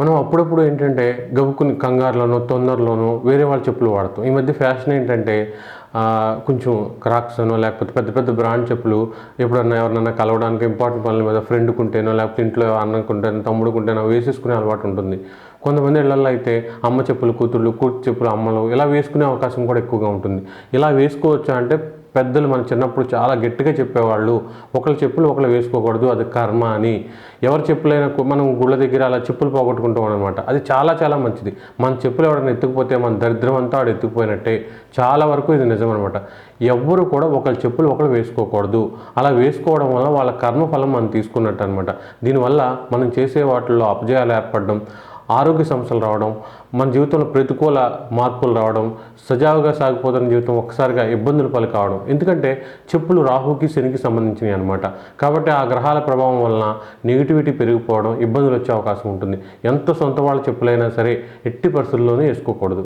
మనం అప్పుడప్పుడు ఏంటంటే గబుక్కుని కంగారులోనో తొందరలోనో వేరే వాళ్ళ చెప్పులు వాడతాం. ఈ మధ్య ఫ్యాషన్ ఏంటంటే కొంచెం క్రాక్స్ అనో లేకపోతే పెద్ద పెద్ద బ్రాండ్ చెప్పులు ఎప్పుడన్నా ఎవరినన్నా కలవడానికి ఇంపార్టెంట్ పనుల మీద ఫ్రెండ్కుంటేనో లేకపోతే ఇంట్లో అన్నకుంటేనో తమ్ముడుకుంటేనో వేసేసుకునే అలవాటు ఉంటుంది. కొంతమంది ఇళ్ళలో అయితే అమ్మ చెప్పులు కూతుళ్ళు కూతురు చెప్పులు అమ్మలు ఇలా వేసుకునే అవకాశం కూడా ఎక్కువగా ఉంటుంది. ఇలా వేసుకోవచ్చా అంటే పెద్దలు మన చిన్నప్పుడు చాలా గట్టిగా చెప్పేవాళ్ళు. ఒకళ్ళ చెప్పులు ఒకళ్ళు వేసుకోకూడదు అది కర్మ అని. ఎవరి చెప్పులైనా మనం గుళ్ళ దగ్గర అలా చెప్పులు పోగొట్టుకుంటాం అనమాట అది చాలా చాలా మంచిది. మన చెప్పులు ఎవరైనా ఎత్తుకుపోతే మన దరిద్రం అంతా ఆడు ఎత్తుకుపోయినట్టే. చాలా వరకు ఇది నిజం అనమాట ఎవ్వరు కూడా ఒకళ్ళ చెప్పులు ఒకళ్ళు వేసుకోకూడదు. అలా వేసుకోవడం వల్ల వాళ్ళ కర్మఫలం మనం తీసుకున్నట్టు అనమాట దీనివల్ల మనం చేసే వాటిల్లో అపజయాలు ఏర్పడడం ఆరోగ్య సమస్యలు రావడం మన జీవితంలో ప్రతికూల మార్పులు రావడం సజావుగా సాగిపోతున్న జీవితం ఒక్కసారిగా ఇబ్బందులు పాలు కావడం ఎందుకంటే చెప్పులు రాహుకి శనికి సంబంధించినవి అనమాట కాబట్టి ఆ గ్రహాల ప్రభావం వలన నెగిటివిటీ పెరిగిపోవడం ఇబ్బందులు వచ్చే అవకాశం ఉంటుంది. ఎంత సొంత వాళ్ళ చెప్పులైనా సరే ఎట్టి పరిస్థితుల్లోనే వేసుకోకూడదు.